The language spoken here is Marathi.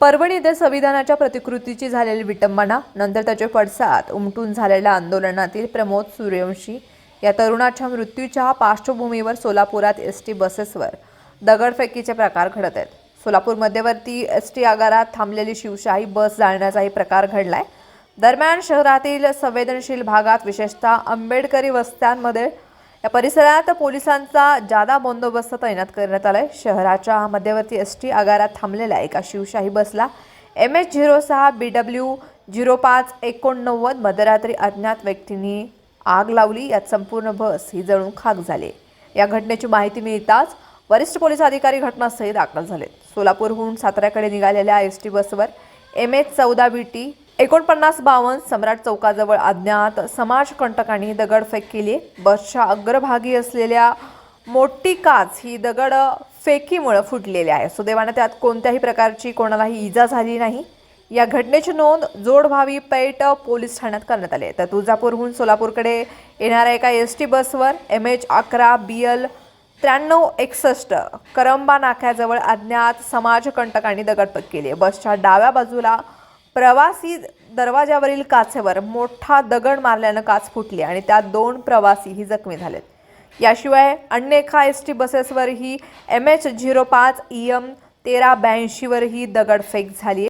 परभणी येथे संविधानाच्या प्रतिकृतीची झालेली विटंबना नंतर त्याचे पडसाद उमटून झालेल्या आंदोलनातील प्रमोद सूर्यवंशी या तरुणाच्या मृत्यूच्या पार्श्वभूमीवर सोलापुरात एस टी बसेसवर दगडफेकीचे प्रकार घडत आहेत. सोलापूर मध्यवर्ती एस टी आगारात थांबलेली शिवशाही बस जाळण्याचाही प्रकार घडलाय. दरम्यान शहरातील संवेदनशील भागात विशेषतः आंबेडकरी वस्त्यांमध्ये या परिसरात पोलिसांचा जादा बंदोबस्त तैनात करण्यात आलाय. शहराच्या मध्यवर्ती एस टी आगारात थांबलेल्या एका शिवशाही बसला. एम एच झिरो सहा बी डब्ल्यू झिरो पाच एकोणनव्वद मध्यरात्री अज्ञात व्यक्तींनी आग लावली. यात संपूर्ण बस ही जळून खाक झाली. या घटनेची माहिती मिळताच वरिष्ठ पोलीस अधिकारी घटनास्थळी दाखल झाले सोलापूरहून साताऱ्याकडे निघालेल्या एस टी बसवर एम एच चौदा बी टी एकोणपन्नास बावन्न सम्राट चौकाजवळ अज्ञात समाजकंटकांनी दगडफेक केली. बसच्या अग्रभागी असलेल्या मोठी काच ही दगड फेकीमुळे फुटलेली आहे. सुदैवानं त्यात कोणत्याही प्रकारची कोणालाही इजा झाली नाही. या घटनेची नोंद जोडभावी पेठ पोलीस ठाण्यात करण्यात आली आहे. तर तुळजापूरहून सोलापूरकडे येणाऱ्या एका एस टी बसवर एम एच अकरा बी एल त्र्याण्णव एकसष्ट करंबा नाक्याजवळ अज्ञात समाजकंटकांनी दगडफेक केली आहे. बसच्या डाव्या बाजूला प्रवासी दरवाजावरील काचेवर मोठा दगड मारल्यानं काच फुटली आणि त्यात दोन प्रवासीही जखमी झालेत. याशिवाय अन्य एका एस टी बसेसवरही एम एच झिरो पाच ई एम तेरा ब्याऐंशीवरही दगडफेक झाली